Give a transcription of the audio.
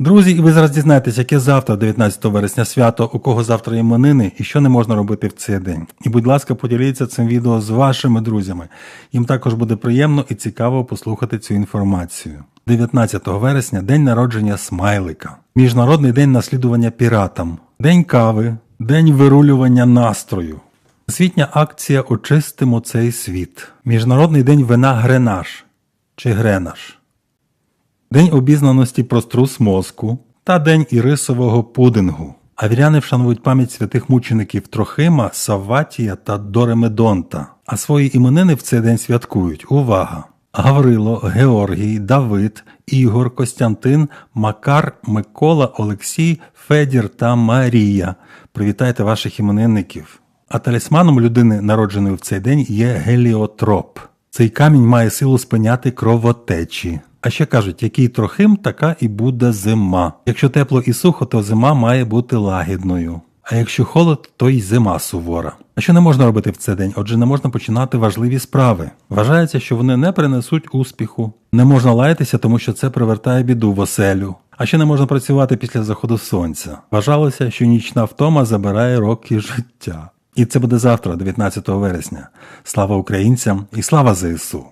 Друзі, і ви зараз дізнаєтесь, яке завтра, 19 вересня, свято, у кого завтра іменини і що не можна робити в цей день. І, будь ласка, поділіться цим відео з вашими друзями. Їм також буде приємно і цікаво послухати цю інформацію. 19 вересня день народження смайлика, Міжнародний день наслідування піратам, День кави, День вирулювання настрою. Освітня акція Очистимо цей світ. Міжнародний день вина Гренаж чи Гренаж. День обізнаності про струс мозку та День ірисового пудингу. Авіряни вшанують пам'ять святих мучеників Трохима, Савватія та Доремедонта, а свої іменини в цей день святкують. Увага! Гаврило, Георгій, Давид, Ігор, Костянтин, Макар, Микола, Олексій, Федір та Марія. Привітайте ваших іменинників. А талісманом людини, народженої в цей день, є геліотроп. Цей камінь має силу спиняти кровотечі. А ще кажуть, який трохим, така і буде зима. Якщо тепло і сухо, то зима має бути лагідною. А якщо холод, то й зима сувора. А що не можна робити в цей день? Отже, не можна починати важливі справи. Вважається, що вони не принесуть успіху. Не можна лаятися, тому що це привертає біду в оселю. А ще не можна працювати після заходу сонця. Вважалося, що нічна втома забирає роки життя. І це буде завтра, 19 вересня. Слава українцям і слава ЗСУ!